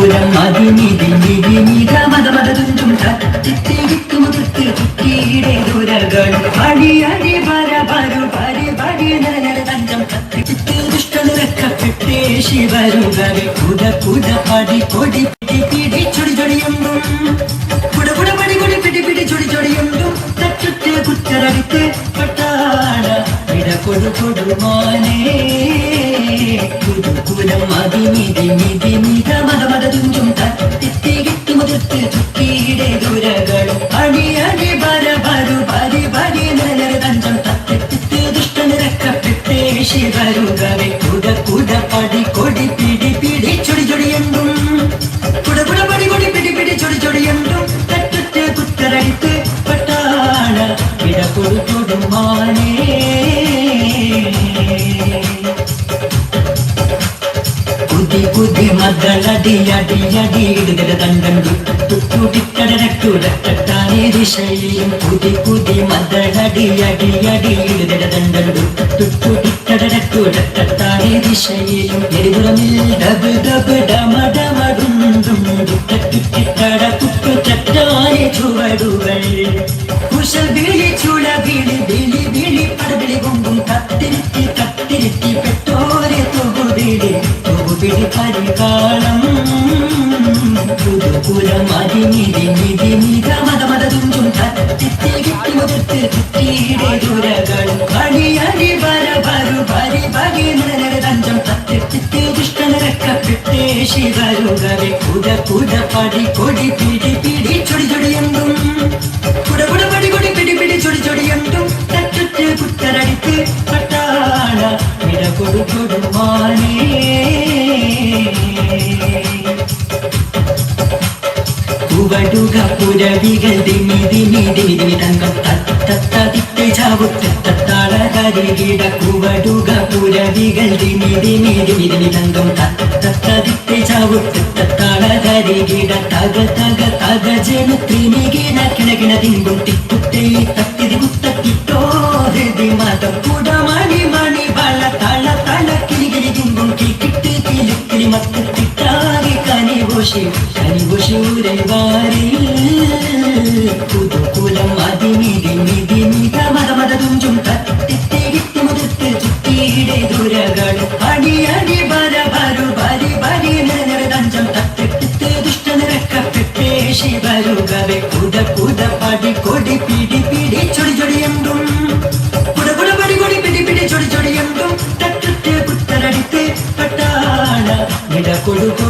കുടക്കൂലം മതി നിധി നിധി മത മത തുഞ്ചും തിത്തിരിക്കു മുതിർത്ത് ചുറ്റിയിടെ ദുരകൾ. പടി അടി വര വരു പരി പടി നര തഞ്ചം ചിത്ത് ദുഷ്ട നിറക്കപ്പെട്ടേ ശിവരുകളെ കുട കുട പടി കൊടി പിടി പിടി ചൊടി ചൊടിയുമ്പും കുട കുട പടി കൊടി പിടി പിടി ചൊടി ചൊടിയുമ്പും തച്ചുറ്റ് കുറ്റരടിത്ത് പട്ടാള ഇട കൊടു കൊടുമാനേ കുടുക്കുലം കുട നിധി നിധ മത മത പടി കൊടി പിടി പിടി ചൊടി ചൊടിയെന്തും കുട കുട പടി കൊടി പിടി പിടി ചൊടി ചൊടിയെന്തും തറ്റത്ത് കുത്തരടിത്ത് പട്ടാള ഇട കൊടു കൊടുമാനേ കുതി കുതി മദ്ദളടി അടി അടി ഇടുതല തണ്ടം തുട്ടുടിക്കടരട്ടുടട്ടാനേ ദിശയിലും പുതി മദ്ദളടി അടി അടി ഇടുതല തണ്ടം തുട്ടുടിക്കടരട്ടുടട്ടാനേ ദിശയിലും എരിപുറമിൽ ഡബ് ഡബ് ഡമ ഡമടുണ്ടും കുട്ടു ചട്ടാനേ ചുവടുകൾ. കുശ വിളി ചുള വിളി വിളി വിളി പടവിളി കൊമ്പും കത്തിരുത്തി കത്തിരുത്തി പരികാളം അതി നിധി നിധി മത മത തുഞ്ചും കത്തിത്തി കിട്ടി മുതിർത്ത് ചുറ്റിയിടെ ദുരകളും അടി വര വരു പരി പരി നിലനിര തഞ്ചം തത്തിത്തി ദുഷ്ടനിരക്കപ്പെട്ടേ ശിവരുകളെ കുട കുട പടി കൊടി പിടി പിടി ചൊടി ചൊടിയെന്തും കുട കുട പടി കൊടി പിടി പിടി ചൊടി തച്ചുറ്റ് കുത്തരടിത്ത് കുവടുക പുരവികൾ ദിമി ദിമി ദിമി ദിമി തങ്കം തത്തത്തിത്തെ ചാവുത്തത്താള തത്താളകരികിട കുവടുക പുരവികൾ ദിമി ദിമി ദിമി ദിമി തങ്കം തത്തത്തിത്തെ ചാവുത്തത്താള തത്താളകരികിട തക തക തക ജനു ത്രിമികിട കിണകിണ തിങ്കും തിക്കുത്തേ തത്തിരി കുത്തത്തിട്ടോ ഹൃദി മതം കുടമണി മണി വള തള തള കിളികിരി തിങ്കും കിളിക്കിട്ട് കിളിക്കിളി കിളി മത്ത് തിട്ടാകെ കനിവോഷി കനിവോഷി വാരി പുതുകുലം അതി നിധി നിധി മത മത തുഞ്ചും തത്തിത്തി കിട്ടി മുതിർത്ത് ചുറ്റിയിടെ ദുരകൾ അടി അടി വര വരു പരി പരി നിറ തഞ്ചം തത്തിത്ത് ദുഷ്ട നിരക്കപ്പെട്ടേ ശിവരുകളെ കുട കുട പടി കൊടി പിടി പിടി ചൊടി ചൊടിയെന്തും കുട കുട പടി കൊടി പിടി പിടി ചൊടി ചൊടിയെന്തും തട്ടിട്ട് പുത്തരടിത്ത് പട്ടാണ ഇട കൊടു